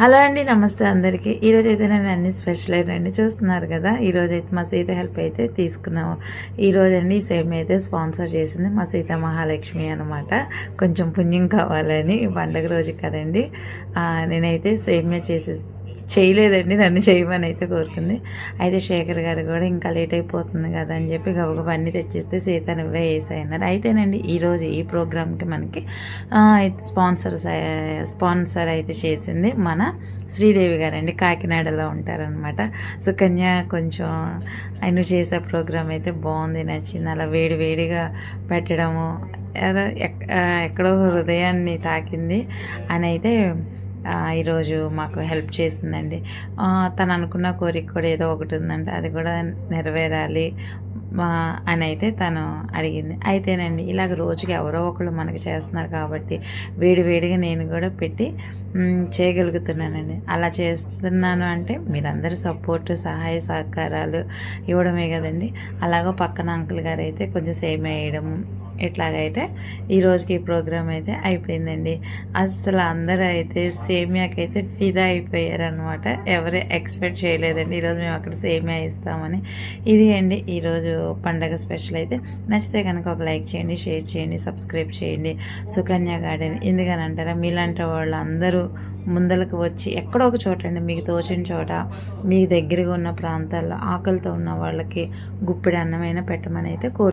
Hello అండి నమస్తే అందరికీ. ఈరోజు అయితే నేను అన్ని స్పెషల్ అయినండి చూస్తున్నారు కదా. ఈరోజు అయితే మా సీత హెల్ప్ అయితే తీసుకున్నాము. ఈరోజు అండి ఈ సేమ్ అయితే స్పాన్సర్ చేసింది మా సీత మహాలక్ష్మి అనమాట కొంచెం పుణ్యం కావాలని పండగ రోజు కదండి. నేనైతే సేమ్యా చేసి చేయలేదండి నన్ను చేయమని అయితే కోరుకుంది. అయితే శేఖర్ గారు కూడా ఇంకా లేట్ అయిపోతుంది కదా అని చెప్పి గబగబా అన్నీ తెచ్చిస్తే సీత నువ్వే వేసాయన్నారు అయితేనండి ఈరోజు ఈ ప్రోగ్రామ్కి మనకి స్పాన్సర్ స్పాన్సర్ అయితే చేసింది మన శ్రీదేవి గారండి. కాకినాడలో ఉంటారనమాట సుకన్య కొంచెం ఆయన చేసే ప్రోగ్రామ్ అయితే బాగుంది నచ్చింది. అలా వేడి వేడిగా పెట్టడము ఏదో ఎక్కడో హృదయాన్ని తాకింది అని అయితే ఈరోజు మాకు హెల్ప్ చేసిందండి. తను అనుకున్న కోరిక కూడా ఏదో ఒకటి ఉందంట. అది కూడా నెరవేరాలి మా అని అయితే తను అడిగింది. అయితేనండి ఇలాగ రోజుకి ఎవరో ఒకళ్ళు మనకి చేస్తున్నారు కాబట్టి వేడి వేడిగా నేను కూడా పెట్టి చేయగలుగుతున్నానండి. అలా చేస్తున్నాను అంటే మీరందరి సపోర్ట్ సహాయ సహకారాలు ఇవ్వడమే కదండి. అలాగో పక్కన అంకుల్ గారు అయితే కొంచెం సేమ్ వేయడం ఇట్లాగైతే ఈ రోజుకి ఈ ప్రోగ్రామ్ అయితే అయిపోయిందండి. అసలు అందరూ అయితే సేమియాకైతే ఫిదా అయిపోయారనమాట ఎవరే ఎక్స్పెక్ట్ చేయలేదండి. ఈరోజు మేము అక్కడ సేమియా ఇస్తామని. ఇది అండి ఈరోజు పండగ స్పెషల్ అయితే. నచ్చితే కనుక ఒక లైక్ చేయండి షేర్ చేయండి సబ్స్క్రైబ్ చేయండి. సుకన్య గార్డెన్ ఎందుకని అంటారా మీలాంటి వాళ్ళు అందరూ ముందలకు వచ్చి ఎక్కడో ఒక చోట అండి మీకు తోచిన చోట మీ దగ్గరగా ఉన్న ప్రాంతాల్లో ఆకలితో ఉన్న వాళ్ళకి గుప్పిడి అన్నమైనా పెట్టమని అయితే కోరు